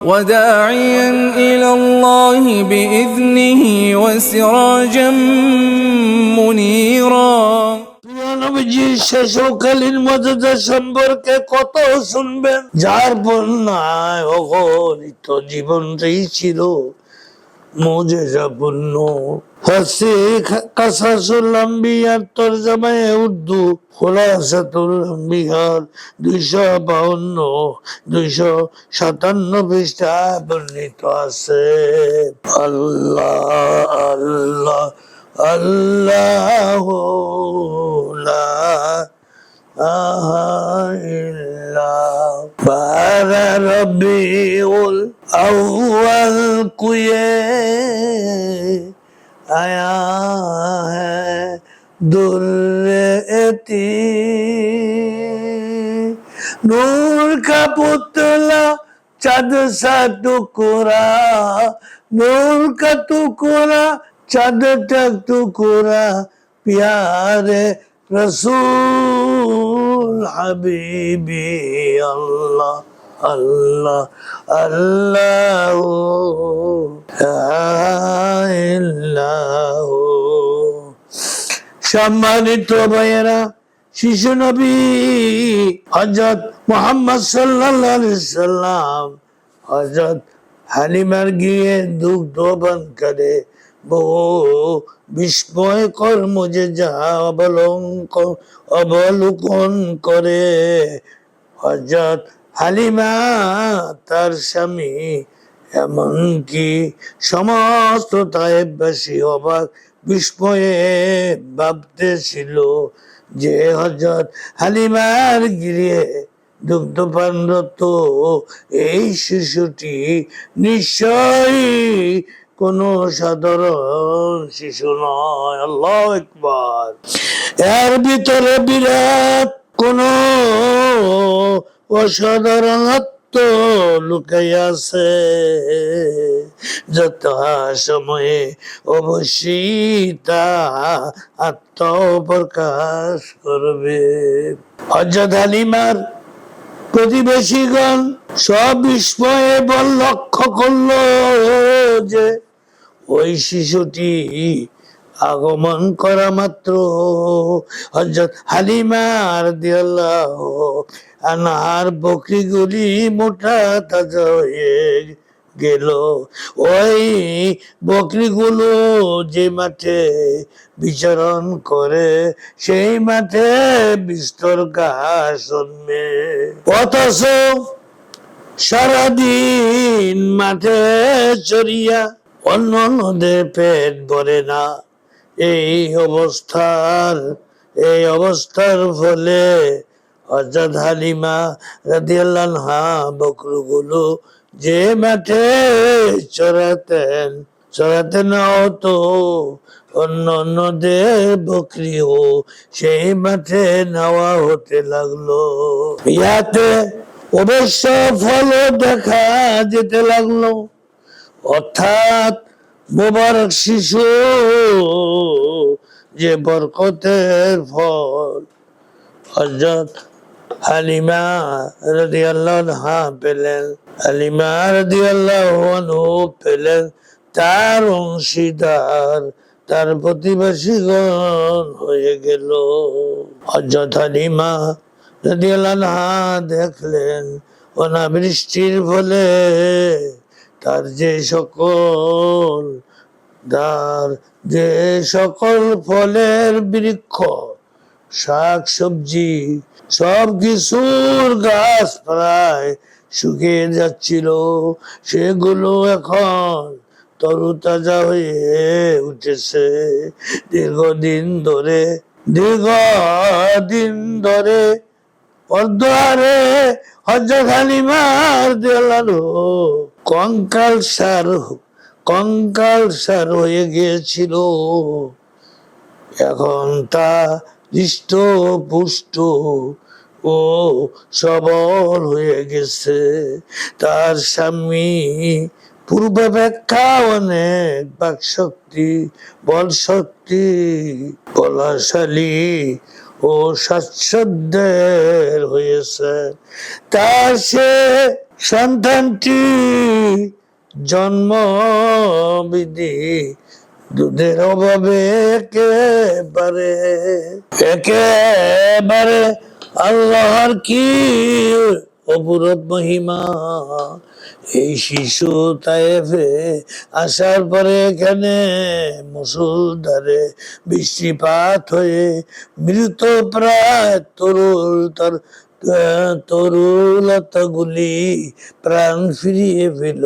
وداعيا إلى الله بإذنه وسراجا منيرا প্রিয় নবীজির শেষকালীন মর্যাদা সম্পর্কে কত শুনবেন যার বন্যায় অগণিত জীবনটাই ছিল মজেজাপূর্ণ উর্দু, খোলাসাতুল আম্বিয়ার দুইশো বাউন্ন, দুইশো সাতান্ন পৃষ্ঠায় বর্ণিত আছে। আল্লাহ আল্লাহ আল্লাহ বারা রবিউল আউয়াল কুয়ে আয়া है दुर्रती नूर का पुतला चाँद सा टुकड़ा, नूर का टुकड़ा चाँद तक टुकड़ा, प्यारे रसूल हबीबी अल्लाह। আল্লাহ আল্লাহ সম্মানিত ভাইয়েরা, শিশু নবী হজরত মোহাম্মদ সাল্লাহ সাল্লাম হজরত হালিমার গিয়ে দুগ্ধ পান করে। বহু বিস্ময়কর মজে যা অবলম্বন অবলোকন করে। হজরত হালিমা তার স্বামী এমনকি সমস্ত তায়েববাসী অবাক বিস্ময়ে ভাবতেছিল যে হজরত হালিমার গিরিয়ে দুগ্ধপানরত এই শিশুটি নিশ্চয়ই কোনো সাধারণ শিশু নয়। আল্লাহ একবার এর ভিতরে বিরাট কোন অসাধারণত্ব লুকাই আছে যত সময়ে অবশ্যই তা আত্মপ্রকাশ করবে। হজরত হালিমার প্রতিবেশীগণ সব বিস্ময়ে বল লক্ষ্য করল যে ওই শিশুটি আগমন করা মাত্র। হজরত হালিমার দিয়াল্লাহ আনার বকরিগুলি মোটা তাজা হয়ে গেল। ওই বকরিগুলো যে মাঠে বিচরণ করে, সেই মাঠে বিস্তর ঘাস অথচ সারাদিন মাঠে চড়িয়া অন্য নদের পেট ভরে না। এই অবস্থার এই অবস্থার ফলে হজরত হালিমা রাদিয়াল্লাহা বকরুগুলো যে মাঠে চড়াতেন, চড়াতে না হতো, অন্য অন্যদের বকরিও সেই মাঠে নেওয়া হতে লাগল। ইয়াতে অবশ্য ফল দেখা যেতে লাগল। অর্থাৎ মোবারক শিশু যে বরকতের ফল হজরত হালিমা পেলেন। হালিমা পেলেন তার অংশীদার, তার প্রতিবেশীগণ হয়ে গেল। হজরত হালিমা রাদিয়াল্লাহু দেখলেন অনাবৃষ্টির ফলে তার যে সকল, তার যে সকল ফলের বৃক্ষ শাক সবজি, সব কিছুর গাছ প্রায় শুকিয়ে যাচ্ছিল। সেগুলো এখন তরুতাজা হয়ে উঠেছে। দীর্ঘদিন ধরে দীর্ঘদিন ধরে অর্ধারে হজরত হালিমার দেলালো কঙ্কাল সার কঙ্কাল সার হয়ে গিয়েছিল। এখন তা হৃষ্ট পুষ্ট ও সবল হয়ে গেছে। তার স্বামী পূর্বাপেক্ষা অনেক বাক শক্তি বল শক্তি বলাশালী ও স্বাচ্ছন্দ্যের হয়েছে। তা সে সন্তানটি জন্ম বিধি দুধের অভাবে একেবারে একেবারে আল্লাহর কি অপূরব মহিমা? এই শিশু তাইফে আসার পরে এখানে মুসুলধারে বৃষ্টিপাত হয়ে মৃত প্রায় তরুল তার তরুলতাগুলি প্রাণ ফিরিয়ে পেল,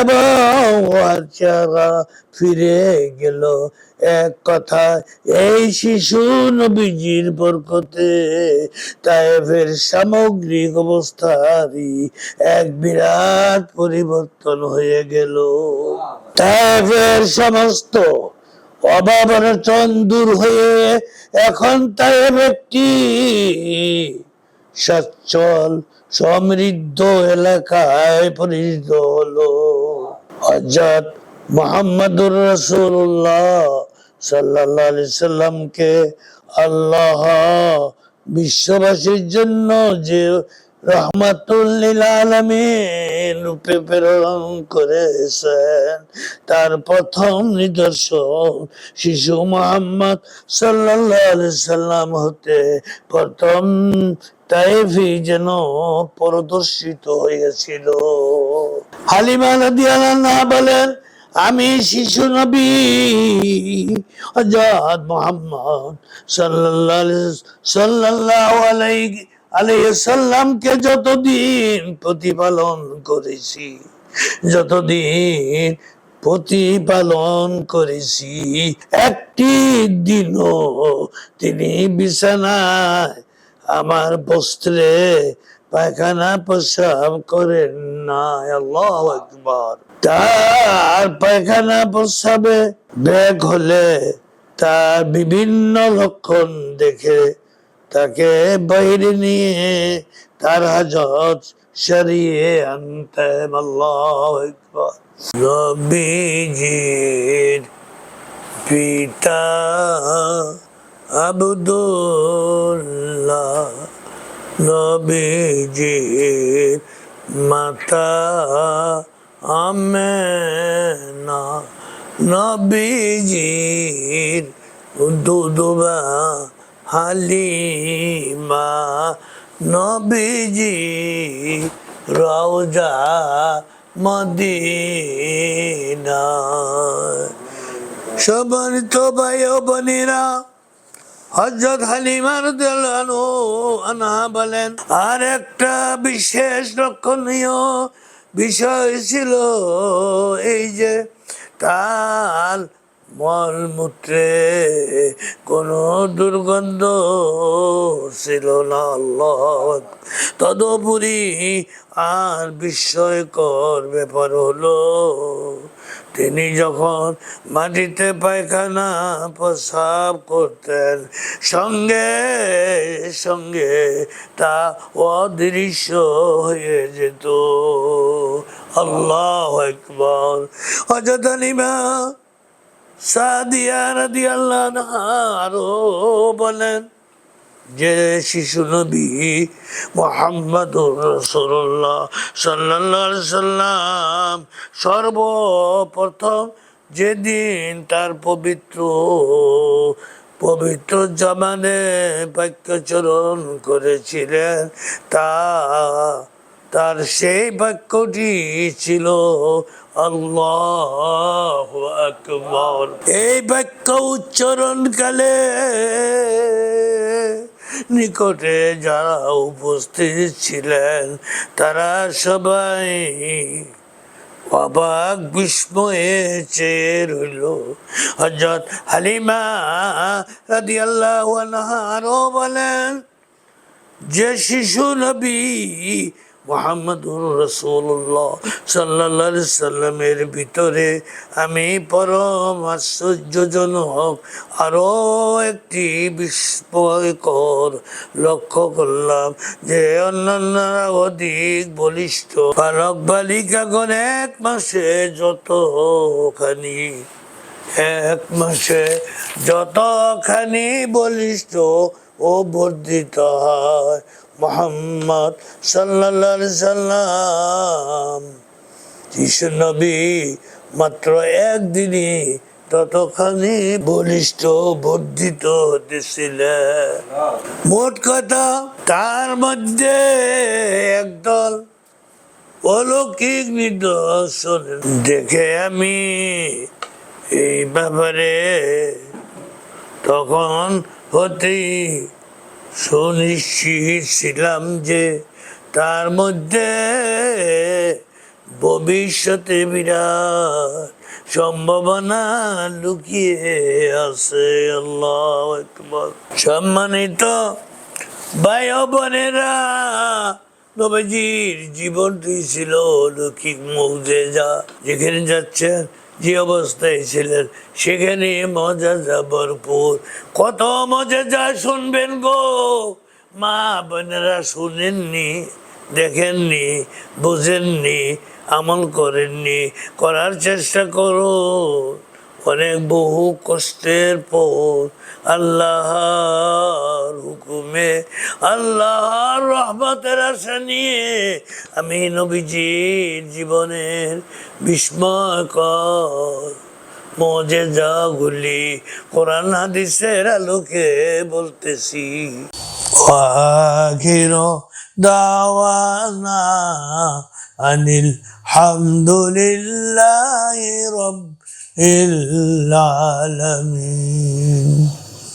এবং চেহারা ফিরে গেল। এক কথা, এই শিশু নবীজির বরকতে তাইফের সামগ্রিক অবস্থারই এক বিরাট পরিবর্তন হয়ে গেল। তাইফের সমস্ত অভাব দূর হয়ে এখন তাইফ একটি সচ্ছল সমৃদ্ধ এলাকায় পরিচিত হলো। হজরত মোহাম্মদুর রসুল্লাহ সাল্লাহ সাল্লামকে আল্লাহ বিশ্ববাসীর জন্য যে রহমাতুল্লিল আলমিন রূপে প্রেরণ করেছেন। তার প্রথম নিদর্শন শিশু মোহাম্মদ সাল্লাহ সাল্লাম হতে প্রথম তাইফি যেন প্রদর্শিত হয়েছিল। হালিমা রাদিয়াল্লাহু বলেন, আমি শিশু নবী আজাদ মোহাম্মদ সাল্লাল্লাহু সাল্লাল্লাহু আলাইহি আলাইহি সাল্লামকে যতদিন প্রতিপালন করেছি, যতদিন প্রতিপালন করেছি, একটি দিনও তিনি বিছানায় আমার বস্ত্রে পায়খানা প্রসাব করেন না আল্লাহ একবার তার পায়খানা প্রসাবে ব্যাগ হলে তার বিভিন্ন লক্ষণ দেখে তাকে বাইরে নিয়ে তার হাজত সরিয়ে একবার নবীজির পিতা আবদুল্লাহ নবীজির মাতা আমেনা নবীজির দুদুবা হালিমা নবীজি রওজা মদিনা সম্মানিত ভাই ও বোনেরা হজরত হালিমার দেলানো আনা বলেন, আর একটা বিশেষ লক্ষণীয় বিষয় ছিল এই যে তার মলমূত্রে কোনো দুর্গন্ধ ছিল না আল্লাহ তদুপরি আর বিস্ময়কর ব্যাপার হলো, তিনি যখন মাটিতে পায়খানা প্রসাব করতেন, সঙ্গে সঙ্গে তা অদৃশ্য হয়ে যেত। আল্লাহ একবার অযথা অযথানিমা সাদিয়া রাদি আল্লাহ আরও বলেন, যে শিশু নবী মোহাম্মদুর রসুল্লাহ সাল্লাহ সাল্লাম সর্বপ্রথম যেদিন তার পবিত্র পবিত্র জমানে বাক্যচরণ করেছিলেন, তা তার সেই বাক্যটি ছিল, আল্লাহ আকবর। এই বাক্য উচ্চারণকালে নিকটে যারা উপস্থিত ছিলেন, তারা সবাই অবাক বিস্ময়ে চেয়ে রইল। হজরত হালিমা রাদি আল্লাহ বলেন, যে শিশু নবী মোহাম্মদুর রসুল্লাহ সাল্লা সাল্লামের ভিতরে আমি পরম আশ্চর্যজনক আরও একটি বিস্ময়কর লক্ষ্য করলাম যে অন্যান্যরা অধিক বলিষ্ঠ। বালক বালিকাগণ এক মাসে যতখানি, এক মাসে যতখানি বলিষ্ঠ ও বর্ধিত হয় মোহাম্মদ সাল্লাহ সাল্লাম। যিশু নবী মাত্র একদিনই ততখানি বলিষ্ঠ, বর্ধিত হতেছিলেন। মোট কথা, তার মধ্যে একদল অলৌকিক নিদর্শন। দেখে আমি এই ব্যাপারে তখন হতেই সুনিশ্চিত ছিলাম যে তার মধ্যে ভবিষ্যতে বিরাট সম্ভাবনা লুকিয়ে আছে। আল্লাহ সম্মানিত ভাই বোনেরা নবীজির জীবনটি ছিল অলৌকিক যা যেখানে যাচ্ছেন যে অবস্থায় ছিলেন সেখানে মজা যা ভরপুর। কত মজা যা শুনবেন গো। মা বোনেরা শুনেননি, দেখেননি, বুঝেননি, আমল করেননি। করার চেষ্টা করুন। অনেক বহু কষ্টের পর আল্লাহর হুকুমে, আল্লাহর রহমতের আশা নিয়ে আমি নবীজির জীবনের বিস্ময়কর মজে যাগুলি কোরআন হাদিসের আলোকে বলতেছি। আখির দাওয়ানা আনিল হামদুলিল্লাহ রব العالمين.